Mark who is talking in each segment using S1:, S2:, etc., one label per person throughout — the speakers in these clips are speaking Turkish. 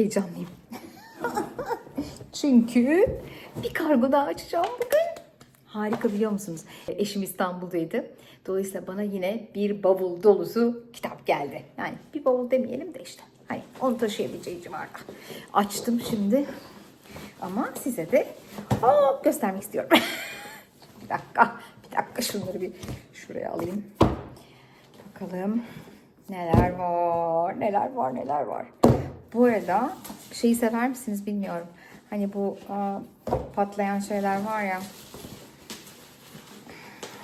S1: heyecanlıyım. Çünkü bir kargo daha açacağım bugün. Harika biliyor musunuz? Eşim İstanbul'daydı. Dolayısıyla bana yine bir bavul dolusu kitap geldi. Yani bir bavul demeyelim de işte. Hani onu taşıyabileceği civarda. Açtım şimdi. Ama size de hop göstermek istiyorum. bir dakika. Bir dakika şunları bir şuraya alayım. Bakalım neler var, neler var, neler var. Bu arada şeyi sever misiniz bilmiyorum. Hani bu aa, patlayan şeyler var ya.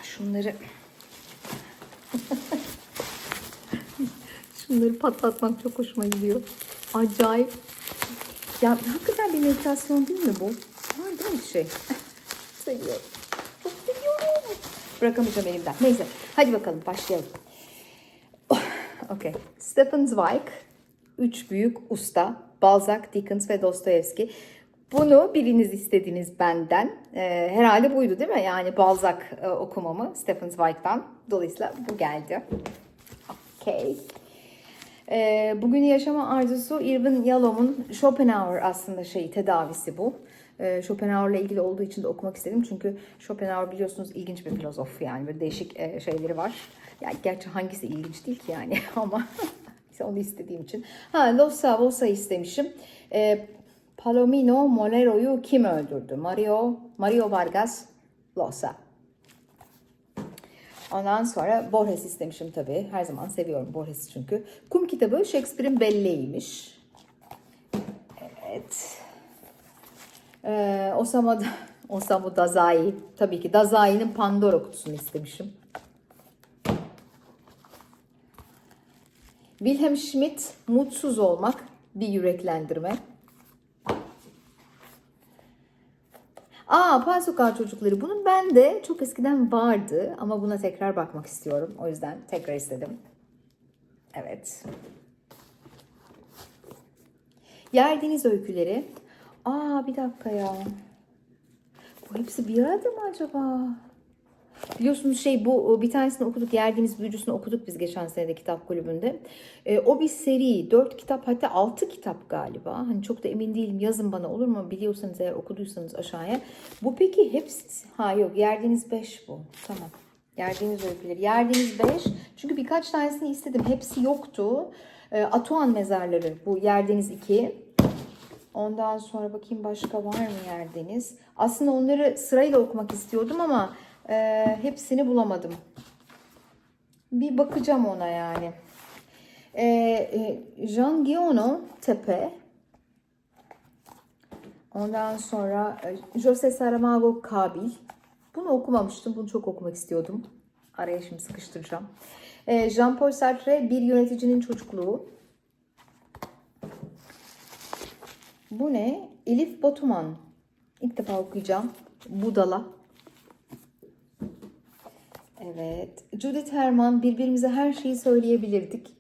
S1: Şunları Şunları patlatmak çok hoşuma gidiyor. Acayip. Ya hakikaten bir meditasyon değil mi bu? Var değil mi bir şey? Seviyorum. Çok seviyorum. Bırakamayacağım elimden. Neyse. Hadi bakalım başlayalım. Oh, Okey. Stephen Zweig. Üç büyük usta. Balzac, Dickens ve Dostoyevski. Bunu biriniz istediniz benden. Ee, herhalde buydu değil mi? Yani Balzac e, okumamı Stephen Zweig'dan. Dolayısıyla bu geldi. Okey. Ee, bugün yaşama arzusu Irvin Yalom'un Schopenhauer aslında şey tedavisi bu. Ee, Schopenhauer'la ilgili olduğu için de okumak istedim. Çünkü Schopenhauer biliyorsunuz ilginç bir filozof yani. Böyle değişik e, şeyleri var. Yani gerçi hangisi ilginç değil ki yani ama onu istediğim için. Ha Losa Vosa istemişim. Ee, Palomino Molero'yu kim öldürdü? Mario Mario Vargas Llosa. Ondan sonra Borges istemişim tabii. Her zaman seviyorum Borges'i çünkü. Kum kitabı Shakespeare'in belleğiymiş. Evet. Ee, Osamu, Osamu Dazai. Tabii ki Dazai'nin Pandora kutusunu istemişim. Wilhelm Schmidt, Mutsuz Olmak, bir yüreklendirme. Aa, Pal Sokağı Çocukları. Bunun bende çok eskiden vardı ama buna tekrar bakmak istiyorum. O yüzden tekrar istedim. Evet. Yer Deniz Öyküleri. Aa bir dakika ya. Bu hepsi bir arada mı acaba? Biliyorsunuz şey bu bir tanesini okuduk. Yer Deniz Büyücüsü'nü okuduk biz geçen sene de kitap kulübünde. E, o bir seri. Dört kitap hatta altı kitap galiba. Hani çok da emin değilim. Yazın bana olur mu? Biliyorsanız eğer okuduysanız aşağıya. Bu peki hepsi... Ha yok Yer Deniz 5 bu. Tamam. Yer Deniz Öyküleri. Yer Deniz 5. Çünkü birkaç tanesini istedim. Hepsi yoktu. E, Atuan Mezarları. Bu Yer Deniz 2. Ondan sonra bakayım başka var mı Yerdeniz? Aslında onları sırayla okumak istiyordum ama e, hepsini bulamadım. Bir bakacağım ona yani. E, e, Jean Tepe. Ondan sonra e, Jose Saramago Kabil. Bunu okumamıştım. Bunu çok okumak istiyordum. Araya şimdi sıkıştıracağım. E, Jean-Paul Sartre Bir Yöneticinin Çocukluğu. Bu ne? Elif Batuman. İlk defa okuyacağım. Budala. Evet. Judith Herman. Birbirimize her şeyi söyleyebilirdik.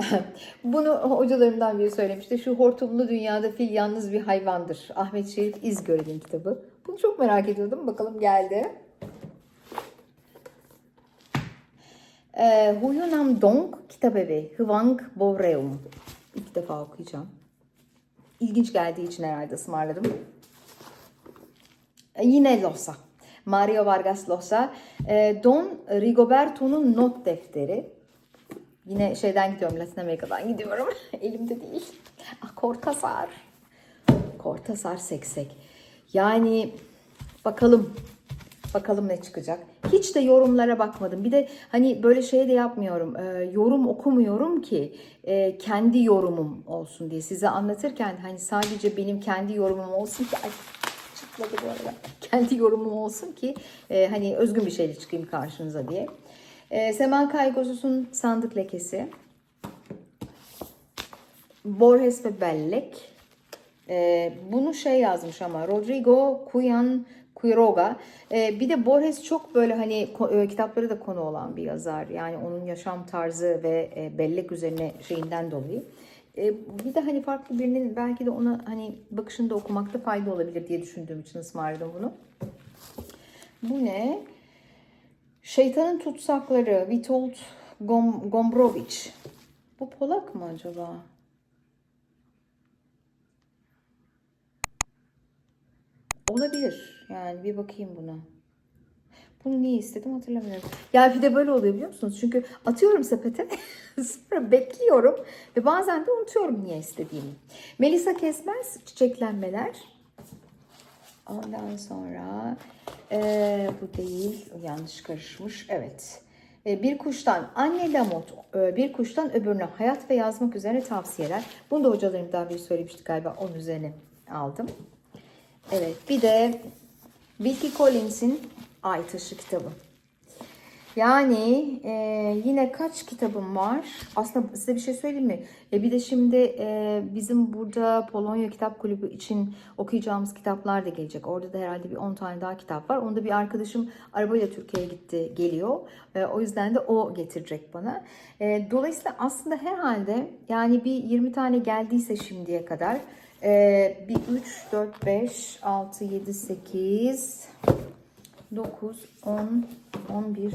S1: Bunu hocalarımdan biri söylemişti. Şu hortumlu dünyada fil yalnız bir hayvandır. Ahmet Şerif İzgören'in kitabı. Bunu çok merak ediyordum. Bakalım geldi. Ee, Huyunam Dong Kitabevi. Hwang Bovreum. İlk defa okuyacağım. İlginç geldiği için herhalde ısmarladım. E, yine Losa. Mario Vargas Llosa. E, Don Rigoberto'nun not defteri. Yine şeyden gidiyorum, Latin Amerika'dan gidiyorum. Elimde değil. Ah, Cortázar. Cortázar seksek. Yani bakalım. Bakalım ne çıkacak. Hiç de yorumlara bakmadım. Bir de hani böyle şey de yapmıyorum. E, yorum okumuyorum ki e, kendi yorumum olsun diye. Size anlatırken hani sadece benim kendi yorumum olsun ki ay, çıtladı bu arada. Kendi yorumum olsun ki e, hani özgün bir şeyle çıkayım karşınıza diye. E, Seman Kaygosuz'un Sandık Lekesi. Borges ve Bellek. E, bunu şey yazmış ama Rodrigo Cuyan Quiroga. E, bir de Borges çok böyle hani e, kitapları da konu olan bir yazar. Yani onun yaşam tarzı ve e, bellek üzerine şeyinden dolayı. E, bir de hani farklı birinin belki de ona hani bakışında okumakta fayda olabilir diye düşündüğüm için ısmarladım bunu. Bu ne? Şeytanın Tutsakları Witold Gom Gombrowicz. Bu Polak mı acaba? Olabilir. Yani bir bakayım buna. Bunu niye istedim hatırlamıyorum. Ya bir de böyle oluyor biliyor musunuz? Çünkü atıyorum sepete sonra bekliyorum ve bazen de unutuyorum niye istediğimi. Melisa Kesmez çiçeklenmeler. Ondan sonra eee, bu değil yanlış karışmış. Evet. E, bir kuştan anne lamot e, bir kuştan öbürüne hayat ve yazmak üzerine tavsiyeler. Bunu da hocalarım daha bir söylemiştik galiba onun üzerine aldım. Evet bir de Vicky Collins'in Ay Taşı kitabı. Yani e, yine kaç kitabım var? Aslında size bir şey söyleyeyim mi? E, bir de şimdi e, bizim burada Polonya Kitap Kulübü için okuyacağımız kitaplar da gelecek. Orada da herhalde bir 10 tane daha kitap var. Onda bir arkadaşım arabayla Türkiye'ye gitti, geliyor. E, o yüzden de o getirecek bana. E, dolayısıyla aslında herhalde yani bir 20 tane geldiyse şimdiye kadar e, bir 3, 4, 5, 6, 7, 8... 9, 10, 11,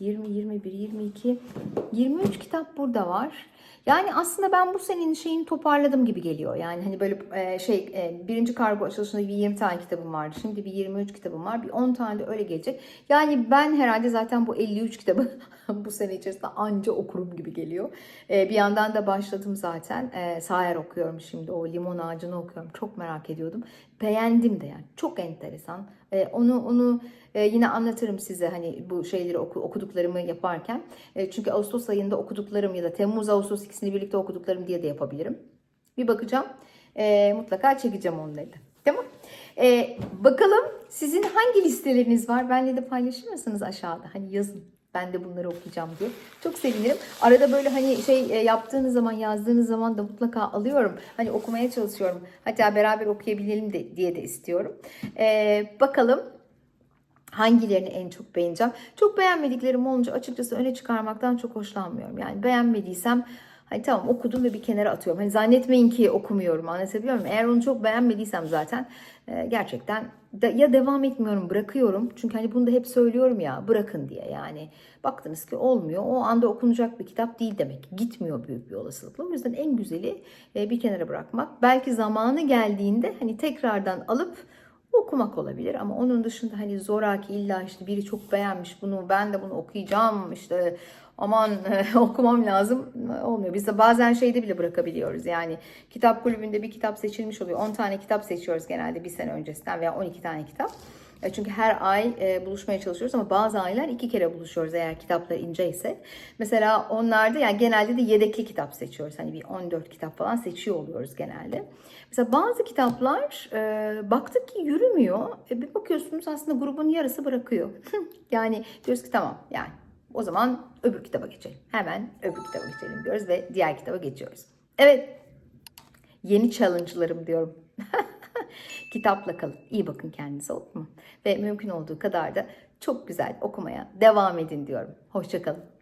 S1: 20, 21, 22, 23 kitap burada var. Yani aslında ben bu senenin şeyini toparladım gibi geliyor. Yani hani böyle e, şey e, birinci kargo açılışında bir 20 tane kitabım vardı. Şimdi bir 23 kitabım var. Bir 10 tane de öyle gelecek. Yani ben herhalde zaten bu 53 kitabı bu sene içerisinde anca okurum gibi geliyor. E, bir yandan da başladım zaten. Sayer okuyorum şimdi. O limon ağacını okuyorum. Çok merak ediyordum. Beğendim de yani. Çok enteresan. Onu onu yine anlatırım size hani bu şeyleri oku, okuduklarımı yaparken. E, çünkü Ağustos ayında okuduklarım ya da Temmuz Ağustos ikisini birlikte okuduklarım diye de yapabilirim. Bir bakacağım. E, mutlaka çekeceğim onları da. Tamam. E, bakalım sizin hangi listeleriniz var? Benle de paylaşır mısınız aşağıda? Hani yazın. Ben de bunları okuyacağım diye. Çok sevinirim. Arada böyle hani şey e, yaptığınız zaman, yazdığınız zaman da mutlaka alıyorum. Hani okumaya çalışıyorum. Hatta beraber okuyabilelim de, diye de istiyorum. Ee, bakalım hangilerini en çok beğeneceğim. Çok beğenmediklerim olunca açıkçası öne çıkarmaktan çok hoşlanmıyorum. Yani beğenmediysem Hani tamam okudum ve bir kenara atıyorum. Hani zannetmeyin ki okumuyorum anlatabiliyor muyum? Eğer onu çok beğenmediysem zaten e, gerçekten de, ya devam etmiyorum bırakıyorum. Çünkü hani bunu da hep söylüyorum ya bırakın diye yani. Baktınız ki olmuyor o anda okunacak bir kitap değil demek. Gitmiyor büyük bir olasılıkla. O yüzden en güzeli e, bir kenara bırakmak. Belki zamanı geldiğinde hani tekrardan alıp okumak olabilir ama onun dışında hani zoraki illa işte biri çok beğenmiş bunu ben de bunu okuyacağım işte aman okumam lazım olmuyor. Biz de bazen şeyde bile bırakabiliyoruz. Yani kitap kulübünde bir kitap seçilmiş oluyor. 10 tane kitap seçiyoruz genelde bir sene öncesinden veya 12 tane kitap. E, Çünkü her ay e, buluşmaya çalışıyoruz ama bazı aylar iki kere buluşuyoruz eğer kitaplar ince ise. Mesela onlarda yani genelde de yedekli kitap seçiyoruz. Hani bir 14 kitap falan seçiyor oluyoruz genelde. Mesela bazı kitaplar e, baktık ki yürümüyor. Bir bakıyorsunuz aslında grubun yarısı bırakıyor. yani diyoruz ki tamam yani o zaman öbür kitaba geçelim. Hemen öbür kitaba geçelim diyoruz ve diğer kitaba geçiyoruz. Evet. Yeni challenge'larım diyorum. Kitapla kalın. İyi bakın kendinize olur mu? Ve mümkün olduğu kadar da çok güzel okumaya devam edin diyorum. Hoşçakalın.